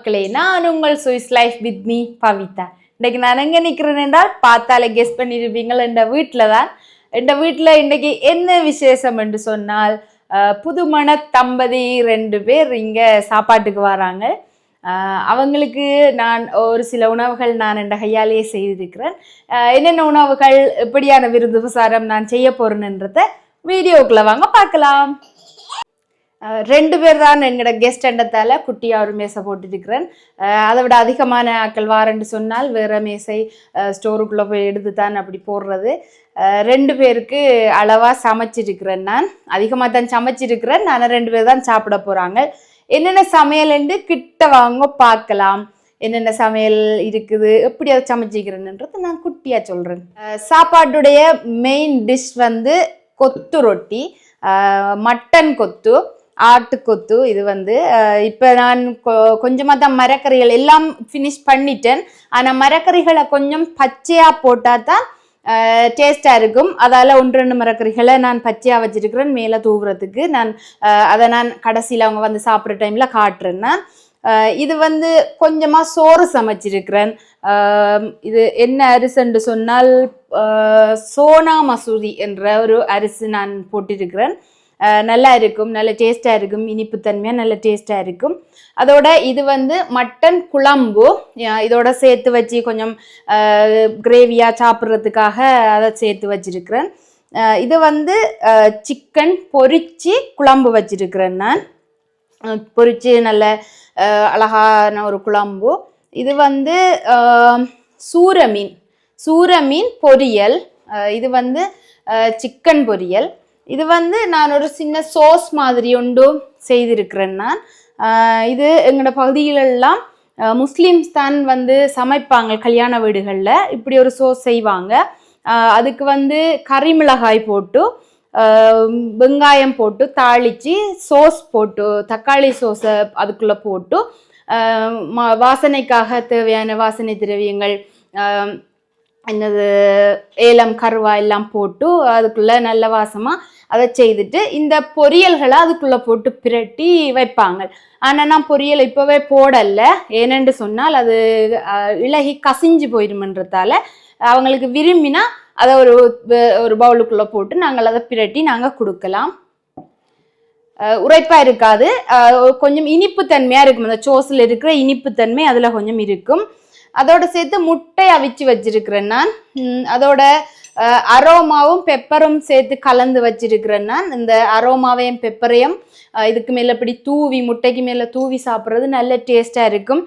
மக்களே நான் உங்கள் Swiss life with me Pavitha. இன்றைக்கு நான் எங்கே நிற்கிறேன் என்றால் பார்த்தாலே கெஸ் பண்ணியிருப்பீங்கள் என்ற வீட்டில் தான்? என்ற வீட்டில் இன்றைக்கி என்ன விசேஷம் என்று சொன்னால் புதுமண தம்பதி ரெண்டு பேர் இங்கே சாப்பாட்டுக்கு வராங்க. அவங்களுக்கு நான் ஒரு சில உணவுகள் நான் என்ற கையாலேயே செய்திருக்கிறேன். என்னென்ன உணவுகள் எப்படியான விருந்து உபசாரம் நான் செய்ய போகிறேன்றத வீடியோக்குள்ளே வாங்க பார்க்கலாம். ரெண்டு பேர் தான் எங்களோட கெஸ்ட் எண்டத்தால் குட்டியாக ஒரு மேசை போட்டுருக்கிறேன் அதை விட அதிகமான ஆக்கள் வாரன்னு சொன்னால் வேறு மேசை ஸ்டோருக்குள்ளே போய் எடுத்து தான் அப்படி போடுறது. ரெண்டு பேருக்கு அளவாக சமைச்சிருக்கிறேன் நான். அதிகமாக தான் சமைச்சிருக்கிறேன். நான் ரெண்டு பேர் தான் சாப்பிட போகிறாங்க என்னென்ன சமையல்ண்டு கிட்ட வாங்க பார்க்கலாம். என்னென்ன சமையல் இருக்குது எப்படி அதை சமைச்சிக்கிறேன்ன்றது நான் குட்டியாக சொல்கிறேன் சாப்பாட்டுடைய மெயின் டிஷ் வந்து கொத்து ரொட்டி மட்டன் கொத்து ஆட்டு கொத்து இது வந்து இப்போ நான் கொ- தான் மரக்கறிகள் எல்லாம் ஃபினிஷ் பண்ணிட்டேன். ஆனால் மரக்கறிகளை கொஞ்சம் பச்சையாக போட்டால் தான் டேஸ்ட்டாக இருக்கும். அதால் ஒன்று ரெண்டு மரக்கறிகளை நான் பச்சையாக வச்சுருக்கிறேன் மேலே தூவுறதுக்கு. நான் அதை நான் கடைசியில் அவங்க வந்து சாப்பிட்ற டைமில் காட்டுறேன்னா இது வந்து கொஞ்சமாக சோறு சமைச்சிருக்கிறேன். இது என்ன அரிசன்று சொன்னால் சோனா மசூதி என்ற ஒரு அரிசி நான் போட்டிருக்கிறேன். நல்லா இருக்கும் நல்ல டேஸ்ட்டாக இருக்கும் இனிப்புத்தன்மையாக நல்ல டேஸ்ட்டாக இருக்கும். அதோட இது வந்து மட்டன் குழம்பு. இதோட சேர்த்து வச்சு கொஞ்சம் கிரேவியாக சாப்பிட்றதுக்காக அதை சேர்த்து வச்சிருக்கிறேன். இது வந்து சிக்கன் பொரிச்சு குழம்பு வச்சிருக்கிறேன் நான். அஹ் பொரிச்சு நல்ல அழகான ஒரு குழம்பு. இது வந்து சூரமீன். சூரமீன் மீன் பொரியல் இது வந்து சிக்கன் பொரியல். இது வந்து நான் ஒரு சின்ன சோஸ் மாதிரி ஒன்றும் செய்திருக்கிறேன் நான். இது எங்களோட பகுதிகளெல்லாம் முஸ்லீம்ஸ் தான் வந்து சமைப்பாங்க கல்யாண வீடுகளில். இப்படி ஒரு சோஸ் செய்வாங்க. அதுக்கு வந்து கறி மிளகாய் போட்டு வெங்காயம் போட்டு தாளித்து சோஸ் போட்டு தக்காளி சோஸை அதுக்குள்ளே போட்டு வாசனைக்காக தேவையான வாசனை திரவியங்கள் என்னது ஏலம் கருவா எல்லாம் போட்டு அதுக்குள்ளே நல்ல வாசமாக அதை செய்துட்டு இந்த பொரியல்களை அதுக்குள்ளே போட்டு பிரட்டி வைப்பாங்க. ஆனால் நான் பொரியல் இப்போவே போடலை. ஏனென்று சொன்னால் அது இலகி கசிஞ்சு போயிடுமன்றதால அவங்களுக்கு விரும்பினா அதை ஒரு ஒரு பவுலுக்குள்ளே போட்டு நாங்கள் அதை பிரட்டி நாங்கள் கொடுக்கலாம். உரைப்பாக இருக்காது. கொஞ்சம் இனிப்பு தன்மையாக இருக்கும். அந்த சோஸில் இருக்கிற இனிப்பு தன்மை அதில் கொஞ்சம் இருக்கும். அதோட சேர்த்து முட்டை அவிச்சு வச்சிருக்கிறேன் நான். அதோட அரோமாவும் பெப்பரும் சேர்த்து கலந்து வச்சிருக்கிறேன்னா இந்த அரோமாவையும் பெப்பரையும் இதுக்கு மேலே இப்படி தூவி முட்டைக்கு மேலே தூவி சாப்பிட்றது நல்ல டேஸ்ட்டாக இருக்கும்.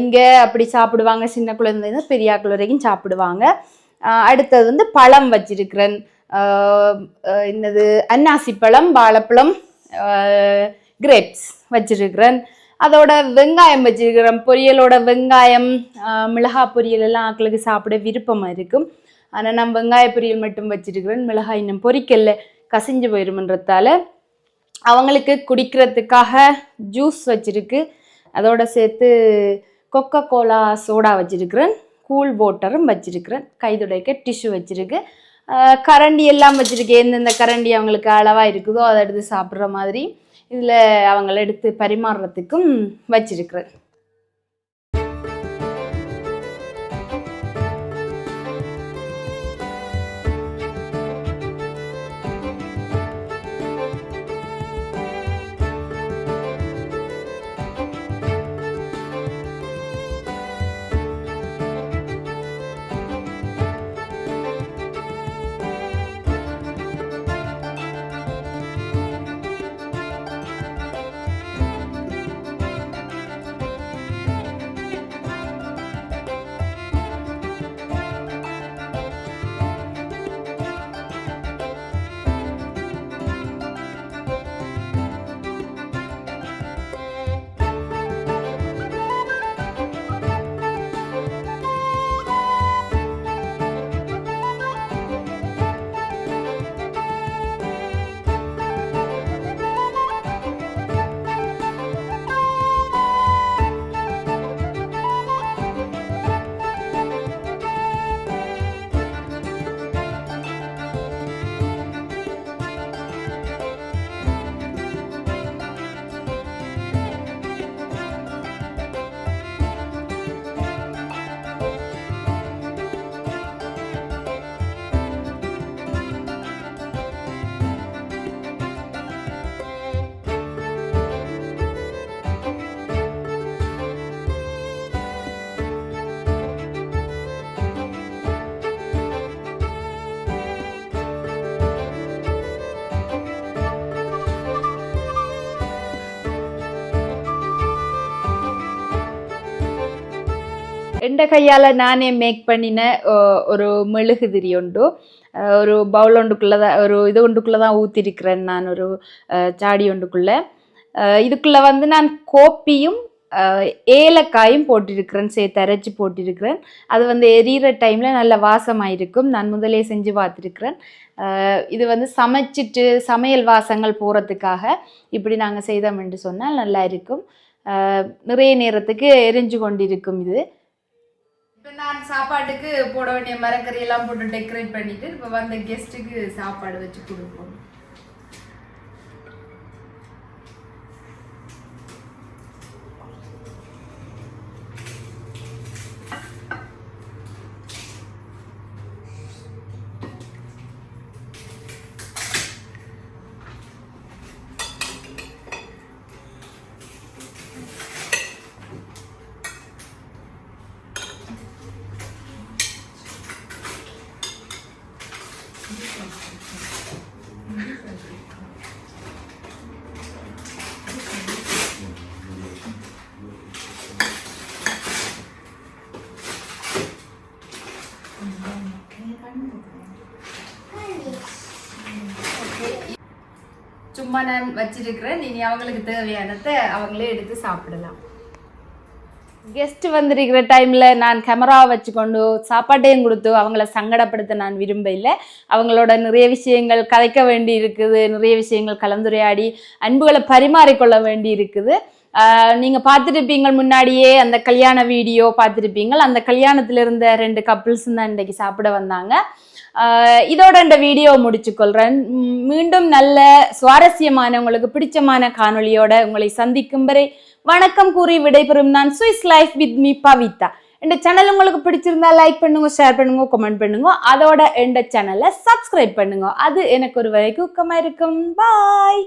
இங்கே அப்படி சாப்பிடுவாங்க சின்ன குழந்தைங்க பெரியாக்கள் வரைக்கும் சாப்பிடுவாங்க. அடுத்தது வந்து பழம் வச்சிருக்கிறேன். என்னது அன்னாசி பழம் வாழைப்பழம் கிரேப்ஸ் வச்சிருக்கிறேன். அதோட வெங்காயம் வச்சிருக்கிறேன். பொரியலோட வெங்காயம் மிளகா பொரியல் எல்லாம் ஆக்களுக்கு சாப்பிட விருப்பமாக இருக்கும். ஆனால் நான் வெங்காய பொரியல் மட்டும் வச்சிருக்கிறேன். மிளகாய் இன்னும் பொரிக்கல்ல கசிஞ்சு போயிருமன்றதால அவங்களுக்கு குடிக்கிறதுக்காக ஜூஸ் வச்சிருக்கு. அதோட சேர்த்து கொக்கோ கோலா சோடா வச்சிருக்கிறேன் கூல் வாட்டரும் வச்சிருக்கிறேன். கைதுடைக்க டிஷ்யூ வச்சிருக்கு. கரண்டி எல்லாம் வச்சுருக்கேன் எந்தெந்த கரண்டி அவங்களுக்கு அளவாக இருக்குதோ அதை எடுத்து சாப்பிட்ற மாதிரி இதில் அவங்கள எடுத்து பரிமாறுறதுக்கும் வச்சிருக்கிறேன். எந்த கையால் நானே மேக் பண்ணின ஒரு மெழுகுதிரி உண்டு ஒரு பவுல் ஒன்றுக்குள்ளே தான் ஒரு இது ஒன்றுக்குள்ளே தான் ஊற்றிருக்கிறேன் நான் ஒரு சாடி ஒன்றுக்குள்ளே இதுக்குள்ளே வந்து நான் கோப்பியும் ஏலக்காயும் போட்டிருக்கிறேன் சேர்த்து அரைச்சி போட்டிருக்கிறேன் அது வந்து எரியிற டைமில் நல்ல வாசமாகிருக்கும் நான் முதலே செஞ்சு பார்த்துருக்கிறேன் இது வந்து சமைச்சிட்டு சமையல் வாசங்கள் போகிறதுக்காக இப்படி நாங்கள் செய்தோம் என்று சொன்னால் நல்லா இருக்கும் நிறைய நேரத்துக்கு எரிஞ்சு கொண்டிருக்கும் இது இப்போ நான் சாப்பாட்டுக்கு போட வேண்டிய மரக்கறி எல்லாம் போட்டு டெக்கரேட் பண்ணிட்டு இப்போ வந்த கெஸ்ட்டுக்கு சாப்பாடு வச்சு கொடுப்போம். சும்மா நான் வச்சிருக்கிறேன். இனி அவங்களுக்கு தேவையானதை அவங்களே எடுத்து சாப்பிடலாம். கெஸ்ட் வந்திருக்கிற டைமில் நான் கேமரா வச்சுக்கொண்டு சாப்பாட்டையும் கொடுத்து அவங்கள சங்கடப்படுத்த நான் விரும்ப இல்லை அவங்களோட நிறைய விஷயங்கள் கதைக்க வேண்டி இருக்குது. நிறைய விஷயங்கள் கலந்துரையாடி அன்புகளை பரிமாறிக்கொள்ள வேண்டி இருக்குது. நீங்கள் பார்த்துருப்பீங்க முன்னாடியே அந்த கல்யாண வீடியோ பார்த்துருப்பீங்க. அந்த கல்யாணத்தில் இருந்த ரெண்டு கப்புள்ஸ் தான் இன்றைக்கு சாப்பிட வந்தாங்க. இதோட இந்த வீடியோ முடிச்சுக்கொள்கிறேன் மீண்டும் நல்ல சுவாரஸ்யமான உங்களுக்கு பிடிச்சமான காணொளியோட உங்களை சந்திக்கும் வரை வணக்கம் கூறி விடைபெறும் நான் Swiss life with me Pavitha. இந்த சேனல் உங்களுக்கு பிடிச்சிருந்தா லைக் பண்ணுங்க ஷேர் பண்ணுங்க கமெண்ட் பண்ணுங்க. அதோட எந்த சேனலை சப்ஸ்கிரைப் பண்ணுங்க. அது எனக்கு ஒரு வரைக்கும் ஊக்கமாக இருக்கும். பாய்